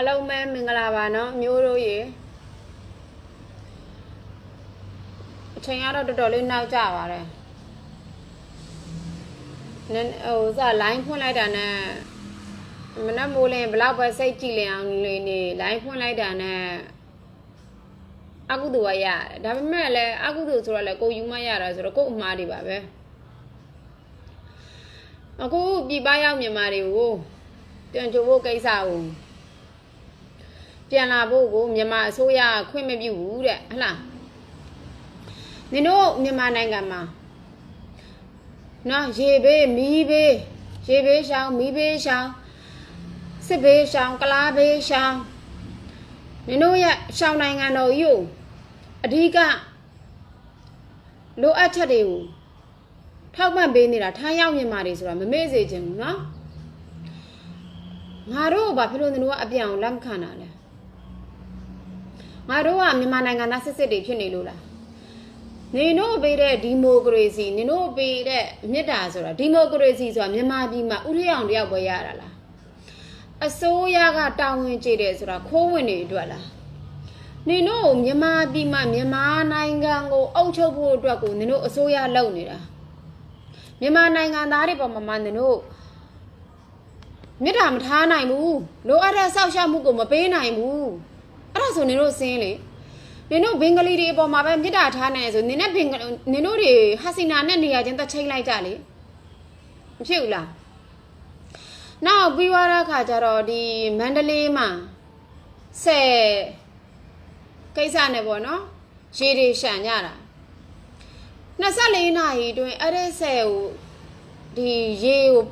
အားလုံးပဲမင်္ဂလာပါနော်မျိုးတို့ရေအချိန်ကတော့တော်တော်လေးနောက်ကျပါတယ်နည်းဟိုစလိုင်းဖွင့်လိုက်တာနဲ့မနက်မိုးလင်းဘလောက်ပဲစိတ်ကြည်လင်အောင်နေနေလိုင်းဖွင့်လိုက်တာနဲ့အကုသိုလ်ကရတယ်ဒါပေမဲ့လည်းအကုသိုလ်ဆိုတော့လည်းကိုယူမရတာဆိုတော့ကို့အမှားတွေပါပဲအခုပြည်ပရောက်မြန်မာတွေကိုပြန်ကြိုဖို့ကိစ္စကို ပြန်လာဖို့ကိုမြန်မာအစိုးရကခွင့်မပြုဘူးတဲ့ဟဟလားနင်တို့မြန်မာနိုင်ငံမှာနော်ရေဘေးမီးဘေးရေဘေးရှောင်းမီးဘေးရှောင်းစစ်ဘေးရှောင်းကလားဘေးရှောင်းနင်တို့ရဲ့ရှောင်းနိုင်ငံတော်ကြီးကိုအဓိကလိုအပ်ချက်တွေကိုထောက်ပံ့ပေးနေတာထားရောက်မြန်မာတွေဆိုတာမမေ့စေချင်ဘူးနော်ငါတို့ကဘာဖြစ်လို့နင်တို့ကအပြောင်လက်မခံတာလဲ ငါတို့ကမြန်မာနိုင်ငံသားစစ်စစ်တွေဖြစ်နေလို့လားနေတို့ပေးတဲ့ဒီမိုကရေစီနေတို့ပေးတဲ့မေတ္တာဆိုတာဒီမိုကရေစီဆိုတာမြန်မာပြည်မှာဥထရောင်တယောက်ပဲရတာလားအစိုးရကတာဝန်ကျေတယ်ဆိုတာခိုးဝင်နေအတွက်လားနေတို့မြန်မာပြည်မှာမြန်မာနိုင်ငံကိုအုပ်ချုပ်ဖို့အတွက်ကိုနေတို့အစိုးရလုပ်နေတာမြန်မာနိုင်ငံသားတွေပေါ်မှာမနေတို့မေတ္တာမထားနိုင်ဘူးလိုအပ်တဲ့စောင့်ရှောက်မှုကိုမပေးနိုင်ဘူး အဲ့ဒါဆိုနင်တို့စင်းလေနင်တို့ဘင်္ဂလီတွေအပေါ်မှာပဲမြစ်တာထားနေဆိုနင်နဲ့ဘင်္ဂနင်တို့တွေဟာစီနာနဲ့နေရာချင်းသက်ချိတ်လိုက်ကြလေမဖြစ်ဘူးလားနောက်ပြီးသွားတဲ့အခါကျတော့ဒီမန္တလေးမှာဆယ်ကိစ္စနဲ့ပေါ့နော်ရေတွေရှန်ကြတာ24နာရီအတွင်းအဲ့ဒီဆယ်ကိုဒီရေကို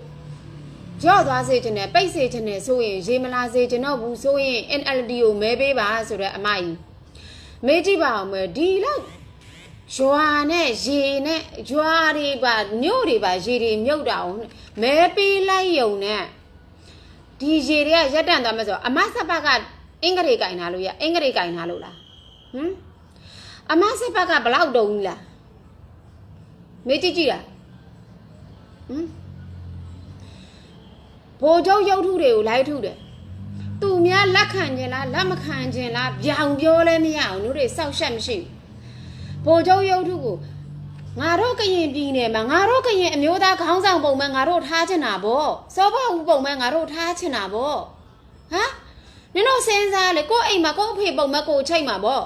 ကြော့သွားစေချင်တယ်ပိတ်စေချင်တယ်ဆိုရင်ရေမလာစေချင်တော့ဘူးဆိုရင် NLD ကိုမဲပေးပါဆိုတော့အမကြီးမေးကြည့်ပါအောင်မယ်ဒီလောက်ရွာနဲ့ရေနဲ့ရွာတွေပါမြို့တွေပါရေတွေမြုပ်တာအောင်မဲပေးလိုက်ယုံနဲ့ဒီရေတွေကရက်တန့်သွားမယ်ဆိုတော့အမဆက်ဘက်ကအင်္ဂရေကင်ထားလို့ရအင်္ဂရေကင်ထားလို့လားဟမ်အမဆက်ဘက်ကဘလောက်တုံးကြီးလားမေးကြည့်ကြည့်လားဟမ် ဘိုလ်ချုပ်ရုပ်ထုတွေကိုလိုက်ထုတယ်သူများလက်ခံခြင်းလားလက်မခံခြင်းလားပြောင်ပြောလဲမရအောင်တို့တွေစောက်ရှက်မရှိဘူးဘိုလ်ချုပ်ရုပ်ထုကိုငါတို့ကရင်ပြည်နယ်မှာငါတို့ကရင်အမျိုးသားခေါင်းဆောင်ပုံမဲ့ငါတို့ထားချင်တာဗောစောဘဦးပုံမဲ့ငါတို့ထားချင်တာဗောဟမ်နင်တို့စဉ်းစားလေကိုယ့်အိမ်မှာကိုယ့်အဖေပုံမဲ့ကိုယ်ချိတ်မှာဗော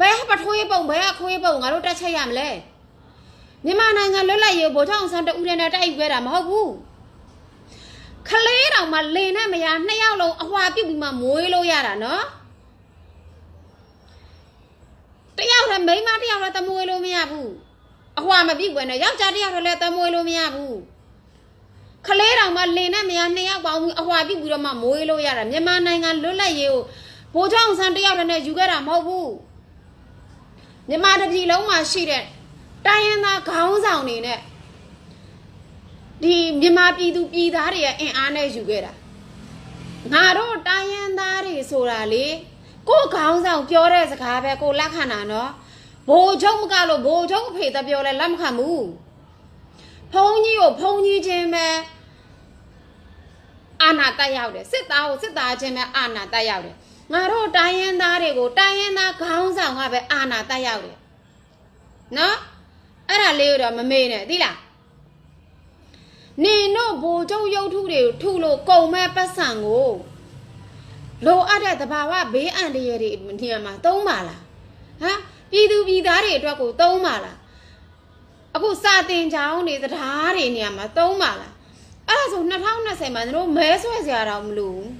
ဘယ်ပထွေးပုံဘယ်အခွေးပုံငါတို့တက်ချိတ်ရမလဲမြန်မာနိုင်ငံလွတ်လပ်ရေးဗိုလ်ချုပ်အောင်ဆန်းတဦးတည်းနဲ့တိုက်ခဲ့တာမဟုတ်ဘူး ခလေးတောင်မှလင်နဲ့မယားနှစ်ယောက်လုံးအဟွာပြုတ်ပြီးမှမွေးလို့ရတာနော်တယောက်လည်းမိန်းမတယောက်လည်းတမွေးလို့မရဘူးအဟွာမပြုတ်ပဲနဲ့ယောက်ျားတယောက်လည်းတမွေးလို့မရဘူးခလေးတောင်မှလင်နဲ့မယားနှစ်ယောက်ပေါင်းပြီးအဟွာပြုတ်ပြီးတော့မှမွေးလို့ရတာမြန်မာနိုင်ငံလွတ်လပ်ရေးကိုဘိုးချောင်းဆန်းတယောက်တည်းနဲ့ယူခဲ့တာမဟုတ်ဘူးမြန်မာတစ်ပြည်လုံးမှာရှိတဲ့တိုင်းရင်းသားခေါင်းဆောင်တွေနဲ့ ဒီမြန်မာပြည်သူပြည်သားတွေရဲ့အင်အားနဲ့ယူခဲ့တာငါတို့တိုင်းရင်းသားတွေဆိုတာလေကိုယ်ခေါင်းဆောင်ပြောတဲ့စကားပဲကိုလက်ခံတာနော်ဘိုလ်ချုပ်မကလို့ဘိုလ်ချုပ်အဖေတပြောလဲလက်မခံဘူးဖုံးကြီးကိုဖုံးကြီးချင်းပဲအာနာတက်ရောက်တယ်စစ်သားကိုစစ်သားချင်းပဲအာနာတက်ရောက်တယ်ငါတို့တိုင်းရင်းသားတွေကိုတိုင်းရင်းသားခေါင်းဆောင်ကပဲအာနာတက်ရောက်တယ်နော်အဲ့ဒါလေးတော့မမေ့နဲ့သိလား နေတို့ဘိုလ်ချုပ်ရုပ်ထုတွေကိုထုလို့ကုံမဲ့ပတ်စံကိုလိုအပ်တဲ့သဘာဝဘေးအန္တရာယ်တွေနေရာမှာသုံးပါလားဟမ်ပြည်သူပြည်သားတွေအတွက်ကိုသုံးပါလားအခုစာတင်ကြောင်းတွေတရားတွေနေရာမှာသုံးပါလားအဲ့ဒါဆို2020မှာတို့မဲဆွဲစရာတော့မလိုဘူး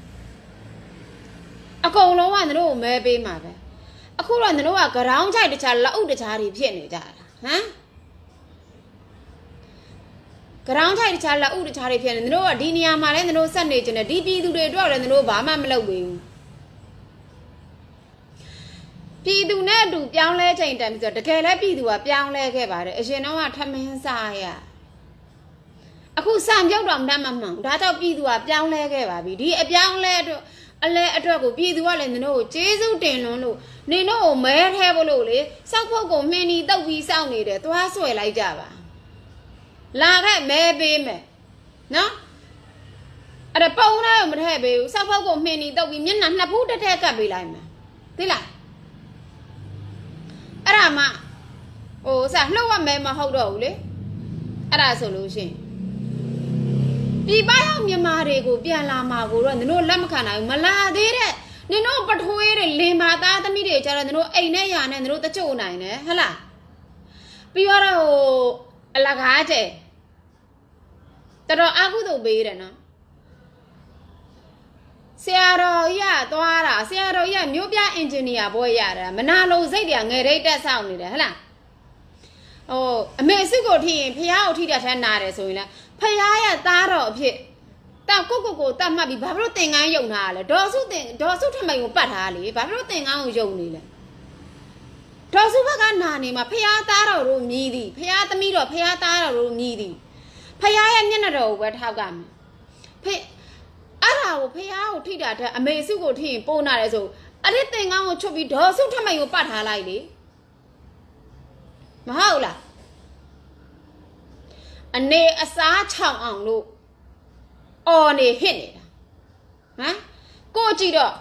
အကုန်လုံးကတို့မဲပေးမှာပဲအခုတော့တို့ကဂရောင်းချိုက်တခြားလက်အုပ်တခြားတွေဖြစ်နေကြတာဟမ် ဂရောင်းထိုက်တခြားလက်ဥတခြားတွေဖြစ်နေတယ်တို့ကဒီနေရာမှာလည်းတို့ဆက်နေကြတယ်ဒီပြည်သူတွေအတွက်လည်းတို့ဘာမှမလုပ်ဘူးပြည်သူနဲ့အတူပြောင်းလဲချိန်တန်ပြီးဆိုတကယ်လည်းပြည်သူကပြောင်းလဲခဲ့ပါတယ်အရင်တော့ကထမင်းစားရအခုစံပြုတ်တော့မတတ်မမှန်ဒါကြောင့်ပြည်သူကပြောင်းလဲခဲ့ပါပြီဒီအပြောင်းလဲအတွက်အလဲအတွက်ကိုပြည်သူကလည်းတို့ကိုကျေးဇူးတင်လွန်းလို့နေတို့ကိုမဲထဲဖို့လို့လေစောက်ဖို့ကိုမင်းနီတုတ်ပြီးစောင့်နေတယ်သွားဆွဲလိုက်ကြပါ လာခဲ့မဲပေးမယ်နော်အဲ့ဒါပုံထဲကိုမထည့်ပေးဘူးစောက်ဖောက်ကိုမှင်နေတော့ပြီးမျက်နှာနှစ်ဖူးတစ်ထည့်ကပ်ပေးလိုက်မယ်သိလားအဲ့ဒါမှဟိုစလှုပ်ရမယ်မဟုတ်တော့ဘူးလေအဲ့ဒါဆိုလို့ရှိရင်ပြည်ပရောက်မြန်မာတွေကိုပြန်လာမှာကိုတော့နင်တို့လက်မခံနိုင်ဘူးမလာသေးတဲ့နင်တို့ပထွေးတွေလင်မာသားသမီးတွေကျတော့နင်တို့အိမ်နဲ့ယာနဲ့နင်တို့တကြိုနိုင်တယ်ဟဟလားပြီးတော့ဟို အလကားကျဲတော်တော်အာကုသို့ပေးတယ်နော်ဆရာတော်ကြီးကသွားတာဆရာတော်ကြီးကမြို့ပြအင်ဂျင်နီယာဘွဲရတာမနာလုံးစိတ်တွေကငယ်ရိတ်တက်ဆောင်နေတယ်ဟဟလားဟိုအမေစုကိုထိရင်ဖះကိုထိတဲ့ထဲနာတယ်ဆိုရင်လည်းဖះရဲ့သားတော်အဖြစ်တောက်ကိုကိုကိုတတ်မှတ်ပြီးဘာဖြစ်လို့တင်ကန်းယုံထားရလဲဒေါ်စုတင်ဒေါ်စုထမိန်ကိုပတ်ထားလေဘာဖြစ်လို့တင်ကန်းကိုယုံနေလဲ ဒေါ်စုဘက်ကနာနေမှာဖះသားတော်တို့မြည်သည်ဖះသမီးတော်ဖះသားတော်တို့မြည်သည်ဖះရဲ့မျက်နှာတော်ကိုပဲထောက်ကမယ်ဖေအဲ့ဒါကိုဖះကိုထိတာတဲ့အမေစုကိုထိရင်ပိုးနာတယ်ဆိုအဲ့ဒီတင်ကောင်းကိုချုပ်ပြီးဒေါ်စုထမိန်ကိုပတ်ထားလိုက်လေမဟုတ်လားအနေအစားချောင်အောင်လို့အော်နေဟစ်နေတာဟမ်ကိုကြည့်တော့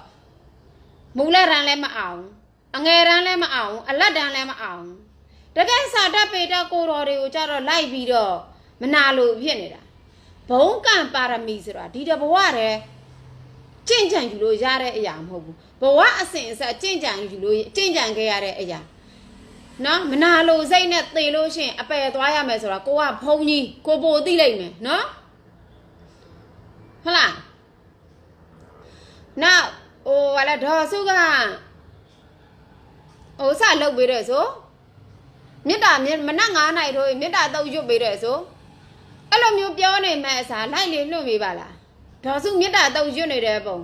မူလရန်လည်းမအောင် အငယ်ရန်လည်းမအောင်အလတ်တန်လည်းမအောင်တကယ်စာတက်ပေတက်ကိုတော်တွေကိုကြတော့လိုက်ပြီးတော့မနာလို့ဖြစ်နေတာဘုံကံပါရမီဆိုတာဒီတဘဝတည်းကြင့်ကြံယူလို့ရတဲ့အရာမဟုတ်ဘူးဘဝအစဉ်အဆက်ကြင့်ကြံယူလို့ကြင့်ကြံခဲ့ရတဲ့အရာနော်မနာလို့စိတ်နဲ့သေလို့ရှရင်အပယ်သွားရမယ်ဆိုတာကိုကဘုံကြီးကိုပိုသိလိုက်မယ်နော်ဟုတ်လားနောက်ဟိုဟာလာဒေါ်စုက ဟိုစလုတ်ပေးတယ်ဆိုမေတ္တာမနက်9နိုင်ထိုးမေတ္တာတုတ်ရွတ်ပေးတယ်ဆိုအဲ့လိုမျိုးပြောနေမဲ့အစားလိုက်လေလွတ်မိပါလားဒေါ်စုမေတ္တာတုတ်ရွတ်နေတဲ့ပုံ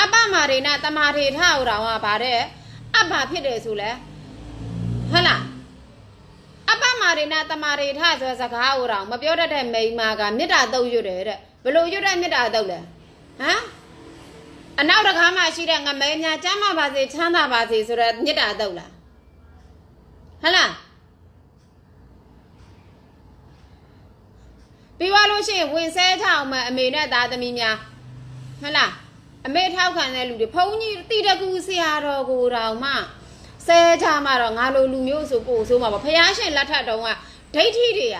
အပ္ပမာရိနာတမာထေထဟောတော်ကဗါတဲ့အပ္ပဖြစ်တယ်ဆိုလဲဟုတ်လားအပ္ပမာရိနာတမာထေထဆိုတဲ့စကားဟောတော်မပြောတတ်တဲ့မိန်းမကမေတ္တာတုတ်ရွတ်တယ်တဲ့ဘလို့ရွတ်တဲ့မေတ္တာတုတ်လဲဟမ် အနောက်တကားမှာရှိတဲ့ငမဲများကျမ်းမာပါစေချမ်းသာပါစေဆိုတဲ့မေတ္တာတုတ်လားဟုတ်လားပြီးသွားလို့ရှိရင်ဝင်ဆဲထောက်မှအမေနဲ့သားသမီးများဟုတ်လားအမေထောက်ခံတဲ့လူတွေဘုန်းကြီးတိတကူဆရာတော်ကိုတောင်မှဆဲချမှတော့ငါလိုလူမျိုးဆိုပို့ဆိုမှာပါဖះရှင်လက်ထက်တုန်းကဒိဋ္ဌိတွေက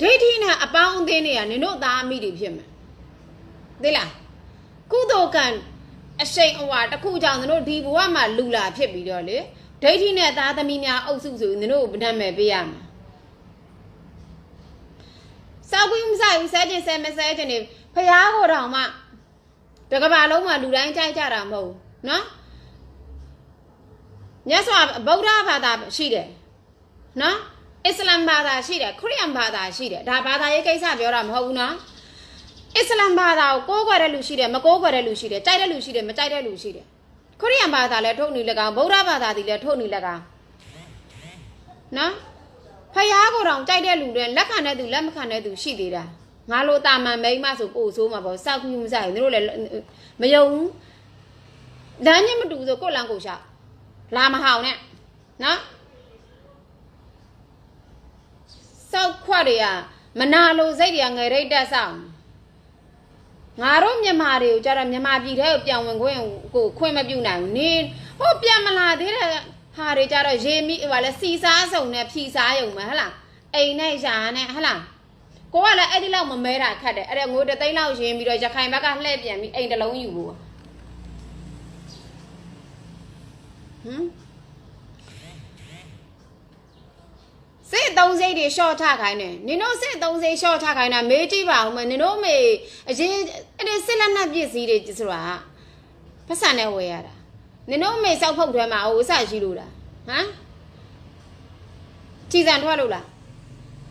ဒိဋ္ဌိနဲ့အပေါင်းအသင်းတွေကနင်တို့သားအမိတွေဖြစ်မယ်သိလား ကုသိုလ်ကံအရှိန်အဝါတစ်ခုကြောင့်နင်တို့ဒီဘဝမှာလူလာဖြစ်ပြီးတော့လေဒိဋ္ဌိနဲ့သားသမီးများအုပ်စုဆိုရင်နင်တို့ကိုဗဒံမဲ့ပေးရမှာစောက်ပြီးမဆိုင်ဘူးဆဲကျင်ဆဲမဆဲကျင်နေဖះကိုတောင်မှတကဘာလုံးမှာလူတိုင်းကြိုက်ကြတာမဟုတ်ဘူးနော်မြတ်စွာဗုဒ္ဓဘာသာရှိတယ်နော်အစ္စလမ်ဘာသာရှိတယ်ခရစ်ယာန်ဘာသာရှိတယ်ဒါဘာသာရေးကိစ္စပြောတာမဟုတ်ဘူးနော် အစ္စလမ်ဘာသာကိုကိုးကွယ်တဲ့လူရှိတယ်မကိုးကွယ်တဲ့လူရှိတယ်ကြိုက်တဲ့လူရှိတယ်မကြိုက်တဲ့လူရှိတယ်ခရစ်ယာန်ဘာသာလည်းထုတ်နေလကောင်ဗုဒ္ဓဘာသာဒီလည်းထုတ်နေလကောင်နော်ဖယားကိုတောင်ကြိုက်တဲ့လူတွေလက်ခံတဲ့သူလက်မခံတဲ့သူရှိသေးတာငါလိုတာမန်မိန်းမဆိုပို့ဆိုးမှာပေါ့စောက်ပြီးမဆိုင်ဘူးတို့လည်းမယုံဘူးလမ်းညမတူဆိုကိုယ့်လမ်းကိုရှောက်လာမဟောင်နဲ့နော်စောက်ခွက်တွေကမနာလိုစိတ်တွေကငယ်ရိတ်တက်ဆောင် ငါတို့မြန်မာတွေကိုကြတော့မြန်မာပြည်ထဲကိုပြောင်းဝင်ခွင့်ကိုခွင့်မပြုနိုင်ဘူးနင်းဟိုပြန်မလာသေးတဲ့ဟာတွေကြတော့ရေမိဟိုလဲစီစားစုံနဲ့ဖြီစားယုံမယ်ဟဟလားအိမ်နဲ့ရှာနဲ့ဟဟလားကိုကလည်းအဲ့ဒီလောက်မမဲတာခတ်တယ်အဲ့ဒါငိုတသိန်းလောက်ရင်းပြီးတော့ရခိုင်ဘက်ကလှည့်ပြန်ပြီးအိမ်တစ်လုံးယူဖို့ဟမ် စစ်သုံးစိတ်တွေရှော့ချခိုင်းတယ်နင်တို့စစ်သုံးစိတ်ရှော့ချခိုင်းတာမေးကြည့်ပါဦးမနင်တို့မေအရင်အဲ့ဒီစစ်လက်နက်ပစ္စည်းတွေဆိုတာပတ်စံနဲ့ဝယ်ရတာနင်တို့မေစောက်ဖုတ်ထဲမှာဟိုအစရှိလို့လားဟမ်ကြည်စံထွက်လို့လား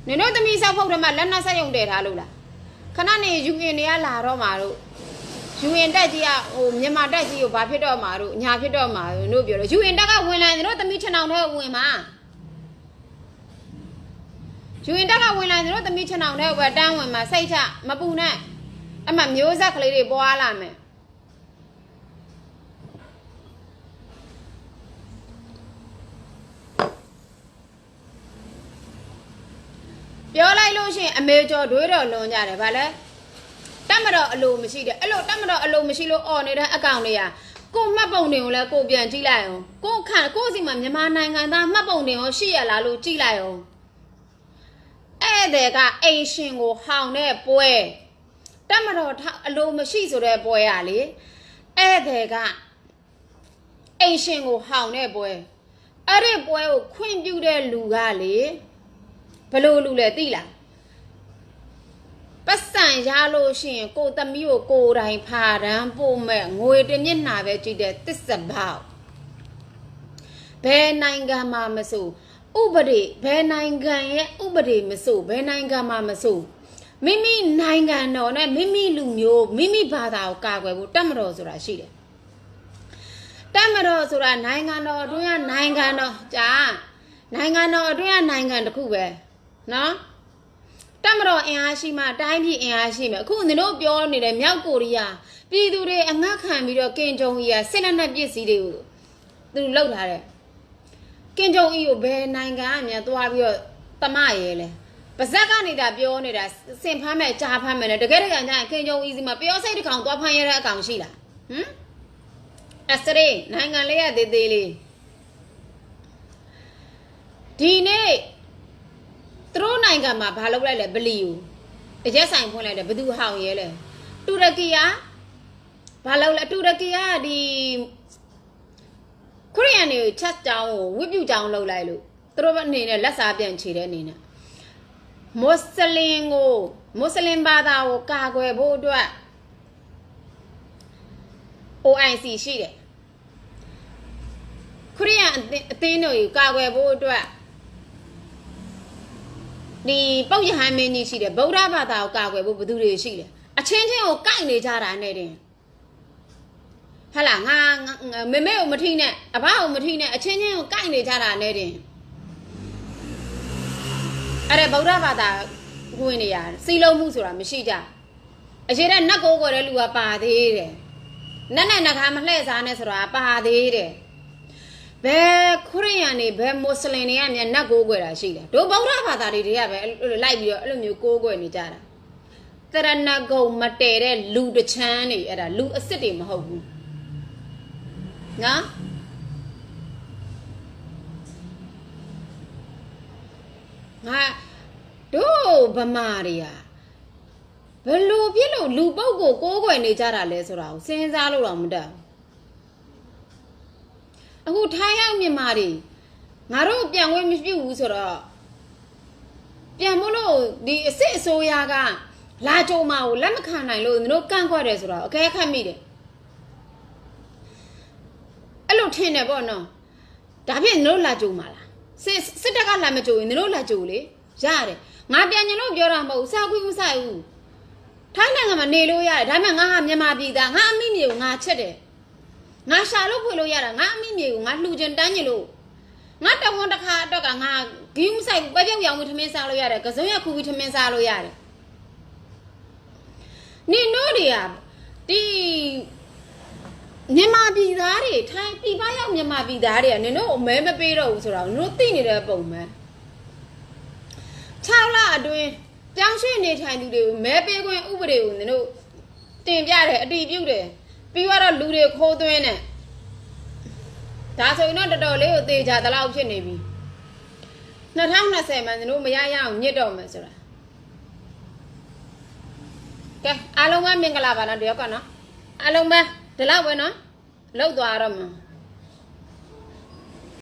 နင်တို့သမီးစောက်ဖုတ်ထဲမှာလက်နက်ဆက်ယုံတည်ထားလို့လားခဏနေယူရင်တွေကလာတော့မှာတို့ယူရင်တက်ကြီးကဟိုမြန်မာတက်ကြီးကိုဘာဖြစ်တော့မှာတို့ညာဖြစ်တော့မှာတို့ပြောတော့ယူရင်တက်ကဝင်လာရင်တို့သမီးခြံအောင်ထဲဝင်မှာ ယူရင်တက်ကဝင်လာရင်တို့သမီးချင်အောင်တဲ့ဘတန်းဝင်မှာစိတ်ချမပူနဲ့အမှမျိုးဆက်ကလေးတွေပွားလာမယ်ပြောလိုက်လို့ရှိရင်အမေကျော်တွေးတော်လွန်ကြတယ်ဗာလဲတက်မတော့အလိုမရှိတယ်အဲ့လိုတက်မတော့အလိုမရှိလို့អော်နေတဲ့အကောင့်တွေကကိုမှတ်ပုံတွေကိုလည်းကိုပြန်ကြည့်လိုက်အောင်ကိုခန့်ကိုစီမှာမြန်မာနိုင်ငံသားမှတ်ပုံတွေရောရှိရလားလို့ကြည့်လိုက်အောင် အဲ့တဲ့ကအိမ်ရှင်ကိုဟောင်တဲ့ပွဲတက်မတော့အလိုမရှိဆိုတဲ့ပွဲရလေအဲ့တဲ့ကအိမ်ရှင်ကိုဟောင်တဲ့ပွဲအဲ့ဒီပွဲကိုခွင့်ပြုတဲ့လူကလေဘယ်လိုလူလဲသိလားပတ်စံရလို့ရှိရင်ကိုသမီးကိုကိုယ်တိုင်ဖာတန်းပို့မဲ့ငွေတစ်မျက်နှာပဲကြည့်တဲ့တစ္ဆပေါက်ဘယ်နိုင်ငံမှာမဆို ဥပဒေဘယ်နိုင်ငံရဲ့ဥပဒေမဆိုဘယ်နိုင်ငံမှာမဆိုမိမိနိုင်ငံတော်နဲ့မိမိလူမျိုးမိမိဘာသာကိုကာကွယ်ဖို့တတ်မတော်ဆိုတာရှိတယ်တတ်မတော်ဆိုတာနိုင်ငံတော်အတွင်းကနိုင်ငံတော်ကြာနိုင်ငံတော်အတွင်းကနိုင်ငံတစ်ခုပဲနော်တက်မတော်အင်အားရှိမှတိုင်းပြည်အင်အားရှိမယ်အခုနင်တို့ပြောနေတဲ့မြောက်ကိုရီးယားပြည်သူတွေအငတ်ခံပြီးတော့ကင်ဂျုံအီကစစ်လက်နက်ပစ္စည်းတွေကိုသူလှုပ်ထားတယ် ကင်ဂျုံအီကိုဘယ်နိုင်ငံကမြန်သွားပြီးတော့တမရဲလဲပါဇက်ကနေဒါပြောနေတာစင်ဖမ်းမဲ့ကြားဖမ်းမဲ့နဲ့တကယ်တကယ်ကျရင်ကင်ဂျုံအီစီမှာပြောစိတ်တစ်ကောင်သွားဖမ်းရတဲ့အကောင်ရှိလားဟမ်အစရေနိုင်ငံလေးရသေးသေးလေးဒီနေ့သူတို့နိုင်ငံမှာဘာလုပ်လိုက်လဲဘလီကိုအရက်ဆိုင်ဖွင့်လိုက်တယ်ဘသူဟောင်ရဲလဲတူရကီယာဘာလုပ်လဲတူရကီယာဒီ ခရီးယန်တွေချက်တောင်းကိုဝိပုတောင်းလုပ်လိုက်လို့သူတို့အနေနဲ့လက်စားပြန်ခြေတဲ့အနေနဲ့မွတ်စလင်ကိုမွတ်စလင်ဘာသာကိုကာကွယ်ဖို့အတွက် OIC ရှိတယ်ခရီးယန်အသင်းအသင်းတို့ကိုကာကွယ်ဖို့အတွက်ဒီပုတ်ရဟန်းမင်းကြီးရှိတယ်ဗုဒ္ဓဘာသာကိုကာကွယ်ဖို့ဘယ်သူတွေရှိတယ်အချင်းချင်းကိုကိုက်နေကြတာနဲ့တင် ဟဟလာငါငါမေမေကိုမထိနဲ့အဘကိုမထိနဲ့အချင်းချင်းကိုကိုက်နေကြတာနဲ့တင်အဲ့ဒါဗုဒ္ဓဘာသာဝင်နေရစီလုံးမှုဆိုတာမရှိကြအရှိတဲ့နတ်ကိုကိုတဲ့လူကပါသေးတယ်နတ်နဲ့နှခါမလှဲ့စားနဲ့ဆိုတာပါသေးတယ်ဘယ်ခရစ်ယာန်တွေဘယ်မွတ်စလင်တွေကမြန်နတ်ကိုးကွယ်တာရှိတယ်တို့ဗုဒ္ဓဘာသာတွေတွေကပဲအဲ့လိုလိုက်ပြီးတော့အဲ့လိုမျိုးကိုးကွယ်နေကြတာတရဏဂုံမတည်တဲ့လူတချမ်းတွေအဲ့ဒါလူအစ်စ်တွေမဟုတ်ဘူး နော်ငါတို့ဗမာတွေကဘယ်လိုဖြစ်လို့လူပုတ်ကိုကိုးကွယ်နေကြတာလဲဆိုတာကိုစဉ်းစားလို့တော့မတတ်ဘူးအခုထိုင်းရောက်မြန်မာတွေငါတို့ပြန်ဝင်မပြုတ်ဘူးဆိုတော့ပြန်မို့လို့ဒီအစ်စ်အစိုးရကလာကြုံမကိုလက်မခံနိုင်လို့သူတို့ကန့်ကွက်တယ်ဆိုတော့အကဲခတ်မိတယ် အဲ့လိုထင်တယ်ပေါ့နော်ဒါဖြင့်သူတို့လာကြုံမှာလားစစ်စစ်တပ်ကလာမကြုံရင်သူတို့လာကြုံလေရတယ်ငါပြန်ညလို့ပြောတာမဟုတ်ဘူးစာခွေးမဆိုင်ဘူးထိုင်းနိုင်ငံမှာနေလို့ရတယ်ဒါပေမဲ့ငါဟာမြန်မာပြည်သားငါအမိမြေကိုငါချက်တယ်ငါရှာလို့ဖွေလို့ရတာငါအမိမြေကိုငါလှူကျင်တန်းကျင်လို့ငါတဝန်တစ်ခါအတွက်ကငါဂီးမဆိုင်ဘူးပဲပြောက်ရောင်ပြီးထမင်းစားလို့ရတယ်ကစုံရခူပြီးထမင်းစားလို့ရတယ်နင်တို့တွေကဒီ မြန်မာပြည်သားတွေထိုင်းပြည်ပရောက်မြန်မာပြည်သားတွေကနင်တို့အမဲမပေးတော့ဘူးဆိုတော့နင်တို့သိနေတဲ့ပုံမှန်6လအတွင်းပြောင်းရွှေ့နေထိုင်သူတွေကိုမဲပေးခွင့်ဥပဒေကိုနင်တို့တင်ပြတယ်အတည်ပြုတယ်ပြီးတော့လူတွေခိုးသွင်းတယ်ဒါဆိုရင်တော့တော်တော်လေးကိုသေချာတလောက်ဖြစ်နေပြီ2020မှာနင်တို့မရရအောင်ညစ်တော့မယ်ဆိုတာကဲအားလုံးပဲမင်္ဂလာပါနော်တယောက်ကနော်အားလုံးပဲ ဒီလောက်ပဲနော်လောက်သွားတော့မှာ